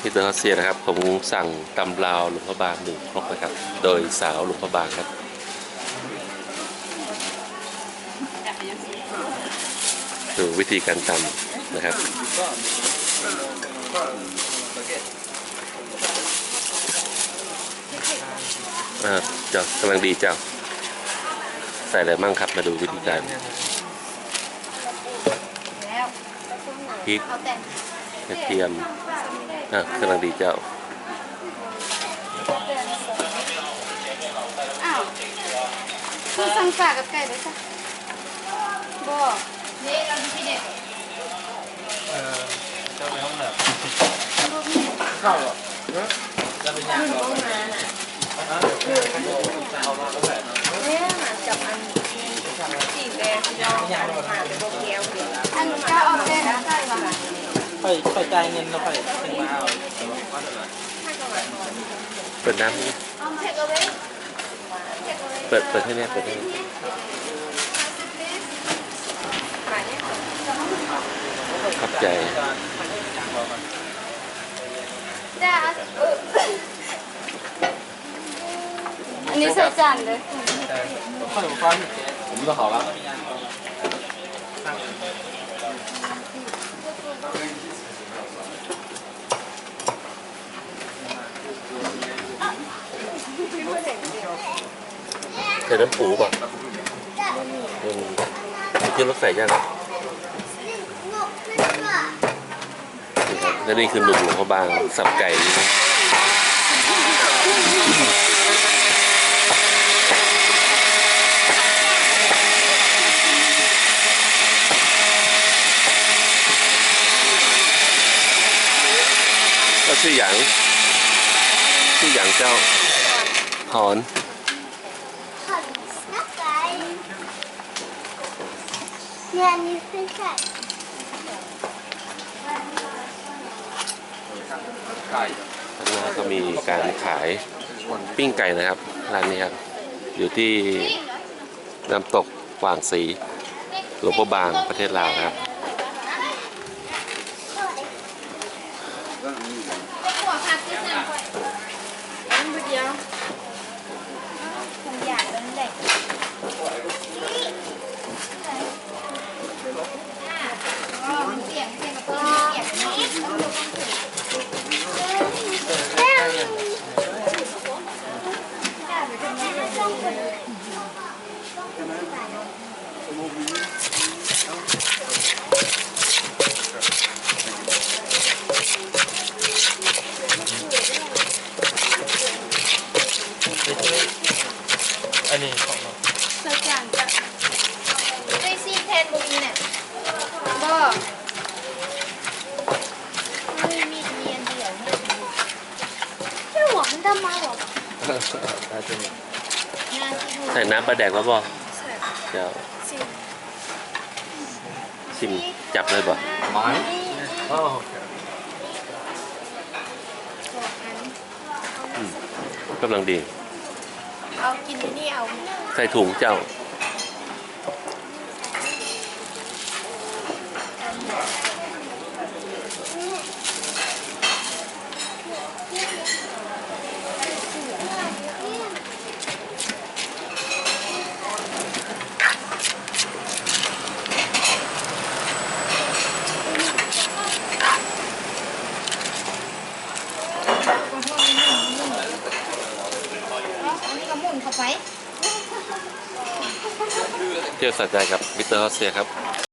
พี่เตอร์ฮอสเซียนะครับ ผมสั่งตำลาวหลวงพระบางหนึ่งครกนะครับ โดยสาวหลวงพระบางครับดูวิธีการตำนะครับอ่าเจ้ากำลังดีเจ้า ใส่อะไรมั่งครับมาดูวิธีการแล้วพริกเอาแต่กระเทียม อะกำลังดีเจ้า อ้าวคือสั่งฝากกับไก่ด้วยจ้ะบ่นี่เราที่เด็กเออเจ้าไปห้องแบบลูกนี่เข้าอะจะเป็นอย่างเราเอามาก็แบบเนี่ยมาจับอันสีแดงที่เราอันผ่านโบเกียวเดียวอันเจ้าเอาแต่กับไก่ว่ะ ค่อยค่อยจ่ายเงินแล้วค่อยถึงมาเอาเปิดน้ำให้เอาเทคเอาไว้เปิดเปิดให้แน่เปิดให้แน่ขายเนี่ยขอบใจจ้าเอออันนี้ใส่จานเลยค่อยฟังผมก็ขอแล้ว ใส่น้ำปูป่ะอืมที่รถใส่ยังนี่ครับและนี่คือหนุ่มหลวงพระบางสับไก่นี่นะก็ชื่อหยางชื่อหยางเจ้าหอน เนี่ยนี่คือไก่แล้วก็มีการขายปิ้งไก่นะครับร้านนี้ครับ อยู่ที่น้ำตกกวางสีหลวงพระบางประเทศลาวครับ หัวผัดที่สั่งไว้ อันเดียว คงอยากแล้วนี่แหละอ๋อมันเสียงเสียงกระเพื่อมเสียงนี้จ้าไปทำไมไม่ต้องคน อันนี้ของเราใส่จานจ้ะได้ซีแทนบุกนี่เนี่ยบ่ไม่มีเมียนเดียวเนี่ยแค่หัวมันทำมาหรอใส่น้ำปลาแดกแล้วบ่ เดี๋ยวชิมจับเลยบ่ไม้อ๋อกำลังดี เอากินนี่เอา ใส่ถุงเจ้า อันนี้ก็หมุน เข้าไปเที่ยวสะใจกับมิสเตอร์ฮอสเซียครับ